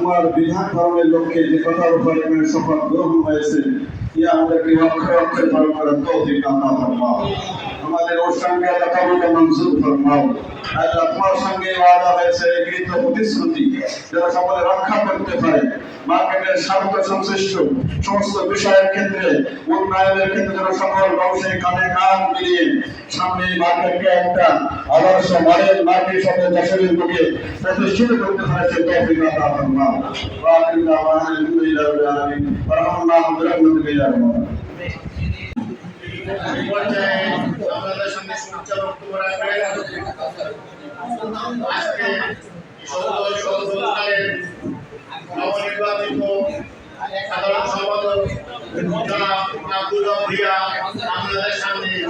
তোমার বিধান ধর্মের লক্ষ্যে যে কথার উপর এখানে গ্রহণ হয়েছে, ইয়া আমাদেরকে অক্ষরে অক্ষরে পালন করার তৌফিক আল্লাহ। ফরমাও আমাদের অনুষ্ঠানকে আল্লাহ কবুল মঞ্জুর ফরমাও। আল্লাহ তোমার সঙ্গে ওয়াদা হয়েছে গৃহীত প্রতিশ্রুতি যারা সকলে রক্ষা করতে পারে। মার্কেটের স্বার্থ সংশ্লিষ্ট সমস্ত বিষয়ের ক্ষেত্রে, উন্নয়নের ক্ষেত্রে যারা সকল ব্যবসায়ী কানে কান মিলিয়ে সামনে এই মার্কেটকে একটা আদর্শ মডেল মার্কেট সাথে দেশের বুকে প্রতিষ্ঠিত করতে পারছে তৌফিক আল্লাহ ফরমাও ওয়া আখিরু দাওয়ানা আলহামদুলিল্লাহি রাব্বিল আলামিন ওয়া রাহমাতুল্লাহি ওয়া বারাকাতুহু এই পর্যায়ে আপনাদের বক্তব্য রাখবেন আজকে নবনির্বাচিত সাধারণ সম্পাদক আব্দুল আপনাদের সামনে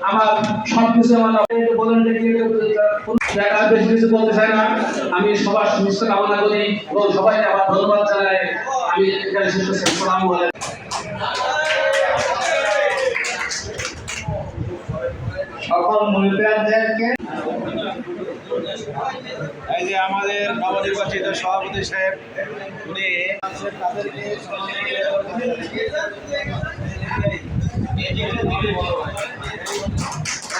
আমার সব কিছু আমার বলেন বেশি কিছু বলতে চাই না। আমি সবার সুস্থ কামনা করি এবং সবাইকে আবার ধন্যবাদ জানাই। আমি এখানে শেষ করছি। সকল এই যে আমাদের নবনির্বাচিত সভাপতি সাহেব উনি তাদেরকে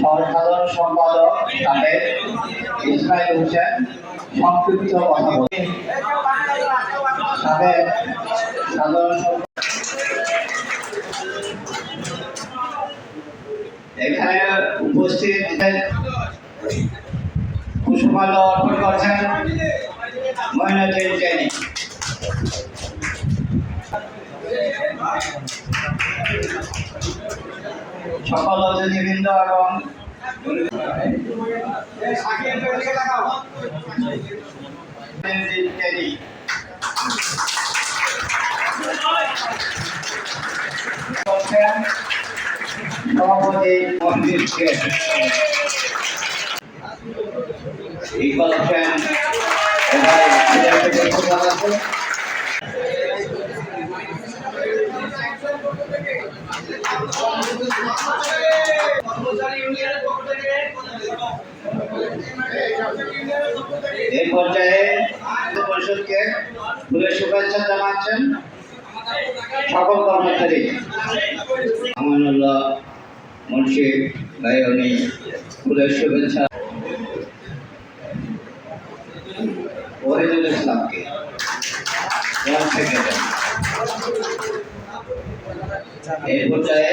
সর্বসাধারণ সম্পাদক সাহেব ইসমাইল হোসেন সংক্ষিপ্ত কথা বলে। সাহেব সাধারণ এখানে উপস্থিত কুসুমাল্য অর্পণ করছেন ময়নাথের জেনি। সকল অতিথিবৃন্দ এবং জেনি করছেন সভাপতি এবার বিজেপি পক্ষ জানাচ্ছেন এই পর্যায়ে পরিষদকে ফুলের শুভেচ্ছা জানাচ্ছেন সকল কর্মচারী। আমানুল্লাহ মুন্সি ভাই ফুলের শুভেচ্ছা। ওহিদুল ইসলামকে এই পর্যায়ে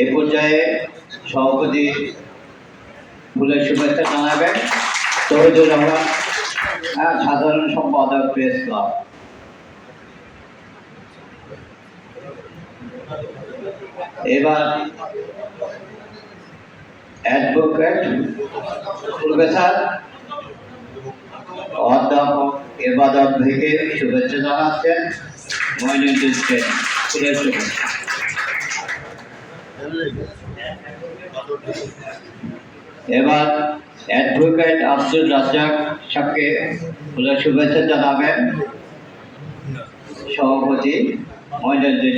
এই পর্যায়ে সভাপতি ফুলের শুভেচ্ছা জানাবেন। তহিদুর রহমান হ্যাঁ সাধারণ সম্পাদক প্রেস ক্লাব এবার অ্যাডভোকেট প্রফেসর অধ্যাপক এবাদত থেকে শুভেচ্ছা জানাচ্ছেন। মইনুদ্দিন শুভেচ্ছা। এবার অ্যাডভোকেট আব্দুল রাজ্জাক সাহেবকে বলে শুভেচ্ছা জানাবেন। সভাপতি মহিনুদ্দিন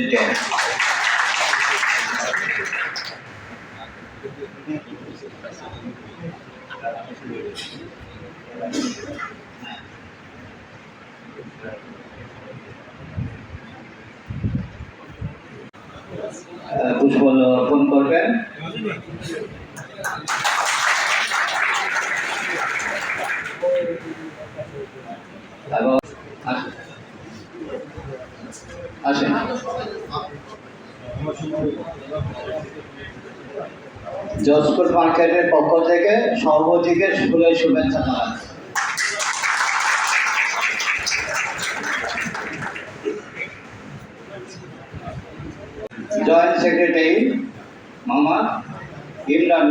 আহ, করবেন? এবং মার্কেটের পক্ষ থেকে সভাপতিকে স্কুলের শুভেচ্ছা জানাচ্ছি। Joint secretary Mohammad Imran.